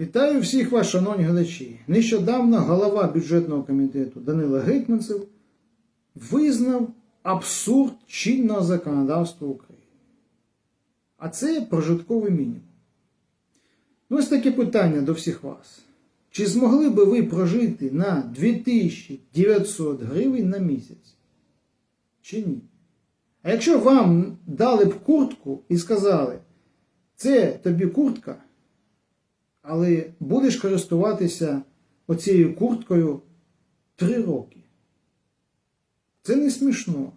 Вітаю всіх вас, шановні глядачі. Нещодавно голова бюджетного комітету Данила Гетьманцев визнав абсурд чинного законодавства України. А це прожитковий мінімум. Ну, ось таке питання до всіх вас. Чи змогли би ви прожити на 2900 гривень на місяць? Чи ні? А якщо вам дали б куртку і сказали, це тобі куртка, але будеш користуватися оцією курткою три роки. Це не смішно,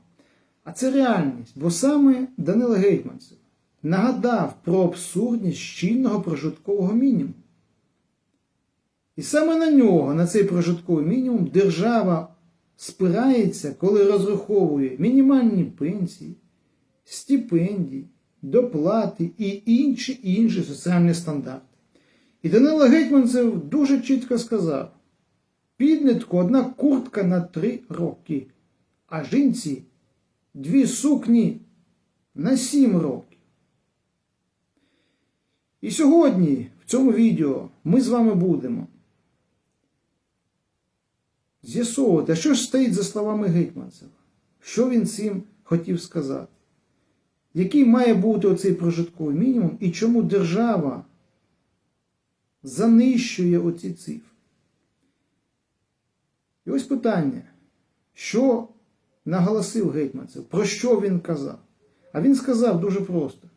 а це реальність, бо саме Данило Гетьманцев нагадав про абсурдність чинного прожиткового мінімуму. І саме на нього, на цей прожитковий мінімум, держава спирається, коли розраховує мінімальні пенсії, стипендії, доплати і інші інші соціальні стандарти. І Данило Гетьманцев дуже чітко сказав: підлітку одна куртка на три роки, а жінці дві сукні на сім років. І сьогодні в цьому відео ми з вами будемо з'ясовувати, що ж стоїть за словами Гетьманцева, що він цим хотів сказати, який має бути оцей прожитковий мінімум і чому держава занищує оці цифри. І ось питання, що наголосив Гетьманцев, про що він казав? А він сказав дуже просто: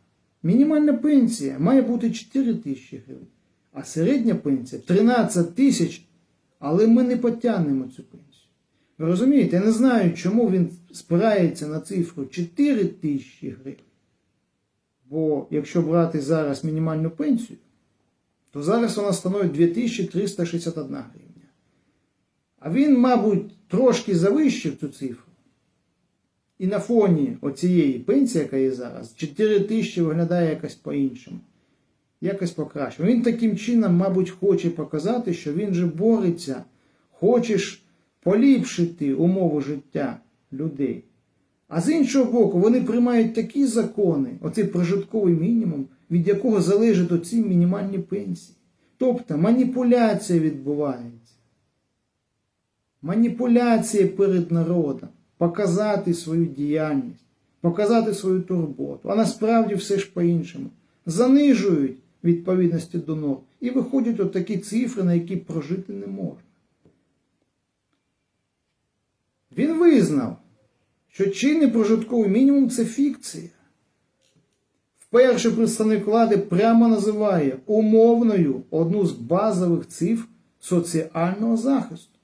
мінімальна пенсія має бути 4 тисячі гривень, а середня пенсія 13 тисяч, але ми не потягнемо цю пенсію. Ви розумієте, я не знаю, чому він спирається на цифру 4 тисячі гривень. Бо якщо брати зараз мінімальну пенсію, то зараз вона становить 2361 гривня. А він, мабуть, трошки завищив цю цифру. І на фоні оцієї пенсії, яка є зараз, 4 тисячі виглядає якось по-іншому. Якось покраще. Він таким чином, мабуть, хоче показати, що він же бореться, хочеш поліпшити умови життя людей. А з іншого боку, вони приймають такі закони, оцей прожитковий мінімум, від якого залежать оці мінімальні пенсії. Тобто маніпуляція відбувається. Маніпуляція перед народом, показати свою діяльність, показати свою турботу. А насправді все ж по-іншому. Занижують відповідності до норм і виходять от такі цифри, на які прожити не можна. Він визнав, що чинний прожитковий мінімум це фікція. Вперше представник влади прямо називає умовною одну з базових цифр соціального захисту.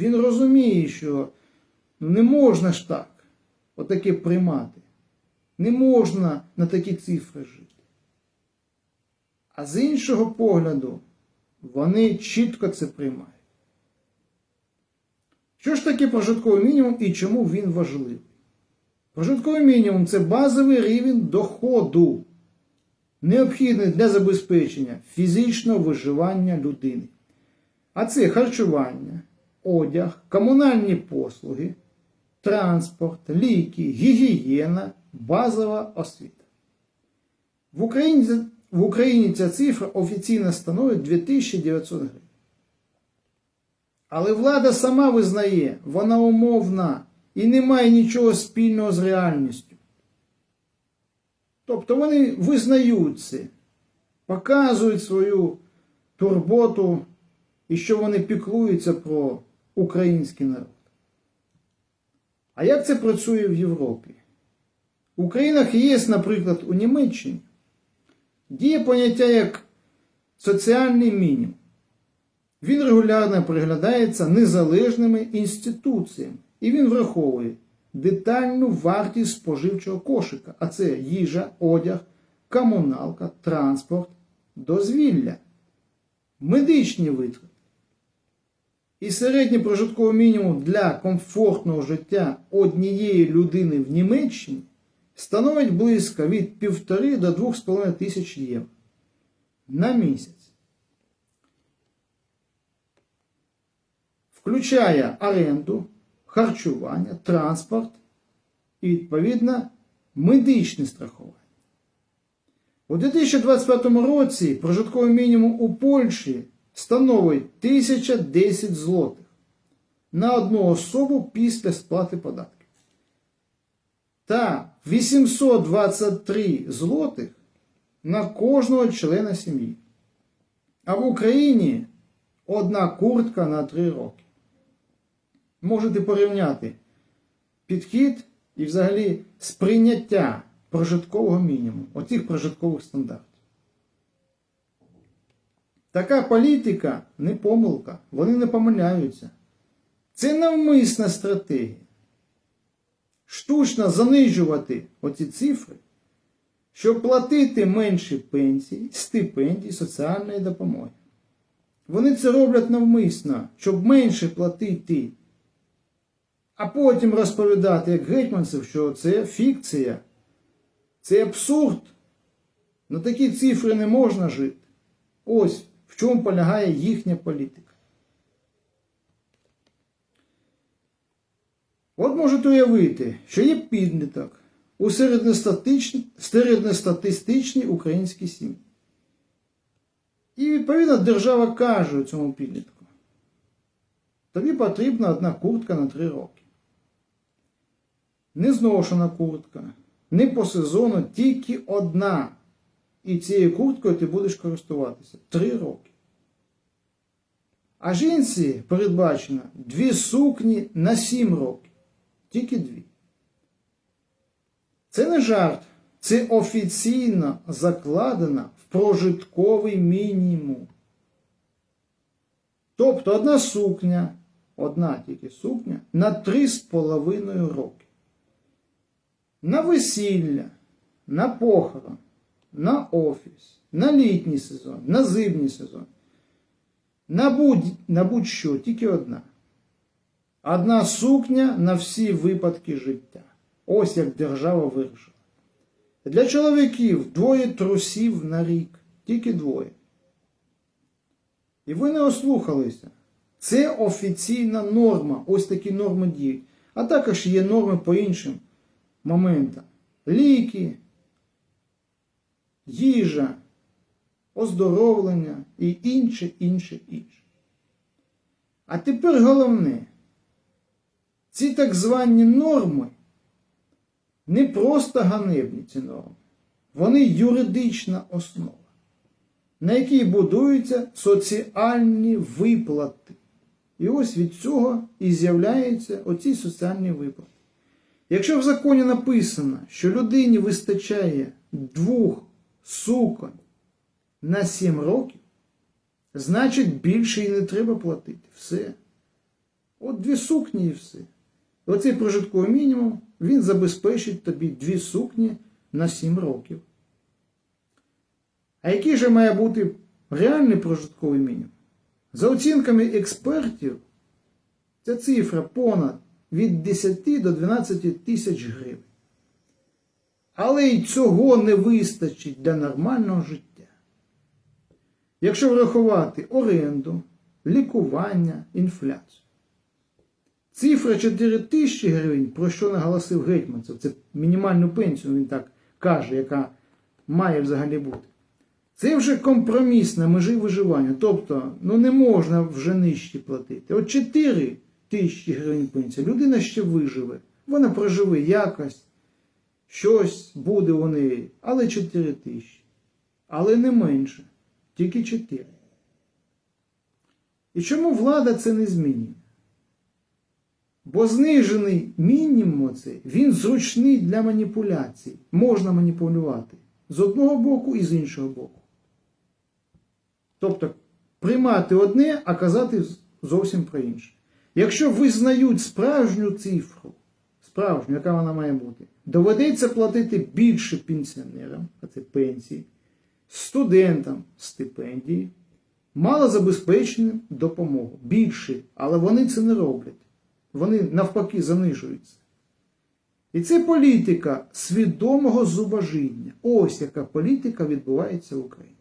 Він розуміє, що не можна ж так отаке приймати. Не можна на такі цифри жити. А з іншого погляду, вони чітко це приймають. Що ж таке прожитковий мінімум і чому він важливий? Прожитковий мінімум це базовий рівень доходу, необхідний для забезпечення фізичного виживання людини. А це харчування, одяг, комунальні послуги, транспорт, ліки, гігієна, базова освіта. В Україні, в Україні ця цифра офіційно становить 2900 гривень. Але влада сама визнає, вона умовна і не має нічого спільного з реальністю. Тобто вони визнають це, показують свою турботу і що вони піклуються про український народ. А як це працює в Європі? В Українах є, наприклад, у Німеччині діє поняття як соціальний мінімум. Він регулярно приглядається незалежними інституціями, і він враховує детальну вартість споживчого кошика, а це їжа, одяг, комуналка, транспорт, дозвілля, медичні витрати. І середній прожитковий мінімум для комфортного життя однієї людини в Німеччині становить близько від 1,5 до 2,5 тисяч євро на місяць. включає оренду, харчування, транспорт і, відповідно, медичне страхування. У 2025 році прожитковий мінімум у Польщі становить 1010 злотих на одну особу після сплати податків. Та 823 злотих на кожного члена сім'ї. А в Україні одна куртка на 3 роки. Можете порівняти підхід і взагалі сприйняття прожиткового мінімуму, оцих прожиткових стандартів. Така політика не помилка, вони не помиляються. Це навмисна стратегія. Штучно занижувати оці цифри, щоб платити менші пенсії, стипендії, соціальної допомоги. Вони це роблять навмисно, щоб менше платити, а потім розповідати, як гетьманцев, що це фікція, це абсурд. На такі цифри не можна жити. Ось в чому полягає їхня політика. От можете уявити, що є підліток у середньостатистичній українській сім'ї. І відповідно держава каже цьому підлітку: тобі потрібна одна куртка на 3 роки. Не зношена куртка, не по сезону, тільки одна. І цією курткою ти будеш користуватися 3 роки. А жінці передбачено дві сукні на 7 років. Тільки дві. Це не жарт. Це офіційно закладено в прожитковий мінімум. Тобто одна сукня, одна тільки сукня на 3,5 роки. На весілля, на похорон, на офіс, на літній сезон, на зимній сезон. На будь, на будь-що, тільки одна. Одна сукня на всі випадки життя. Ось як держава вирішила. Для чоловіків двоє трусів на рік, тільки двоє. І ви не ослухалися. Це офіційна норма. Ось такі норми діють. А також є норми по іншим моментам. Ліки, їжа, оздоровлення і інше, інше, інше. А тепер головне. Ці так звані норми не просто ганебні ці норми, вони юридична основа, на якій будуються соціальні виплати. І ось від цього і з'являються оці соціальні виплати. Якщо в законі написано, що людині вистачає двох суконь на 7 років, значить більше і не треба платити. Все. От дві сукні і все. Оцей прожитковий мінімум він забезпечить тобі дві сукні на 7 років. А який же має бути реальний прожитковий мінімум? За оцінками експертів, ця цифра понад від 10 до 12 тисяч гривень. Але й цього не вистачить для нормального життя. Якщо врахувати оренду, лікування, інфляцію. Цифра 4 тисячі гривень, про що наголосив Гетьманцев, це мінімальну пенсію, він так каже, яка має взагалі бути. Це вже компроміс на межі виживання. Тобто, ну не можна вже нижче платити. От 4 тисячі гривень пенсія, людина ще виживе. Вона проживе якось, щось буде у неї, але 4 тисячі. Але не менше, тільки 4. І чому влада це не змінює? Бо знижений мінімум оцей, він зручний для маніпуляцій. Можна маніпулювати з одного боку і з іншого боку. Тобто приймати одне, а казати зовсім про інше. Якщо визнають справжню цифру, справжню, яка вона має бути, доведеться платити більше пенсіонерам, а це пенсії, студентам стипендії, малозабезпеченим допомогу. Більше, але вони це не роблять. Вони навпаки занижуються. І це політика свідомого зубожіння. Ось яка політика відбувається в Україні.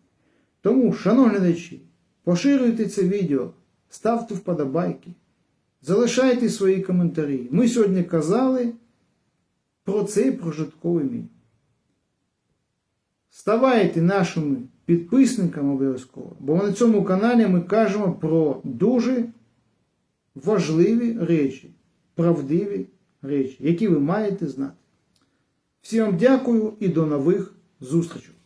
Тому, шановні глядачі, поширюйте це відео, ставте вподобайки, залишайте свої коментарі. Ми сьогодні казали про цей прожитковий мінімум. ставайте нашими підписниками обов'язково, бо на цьому каналі ми кажемо про дуже важливі речі, правдиві речі, які ви маєте знати. Всім вам дякую і до нових зустрічей!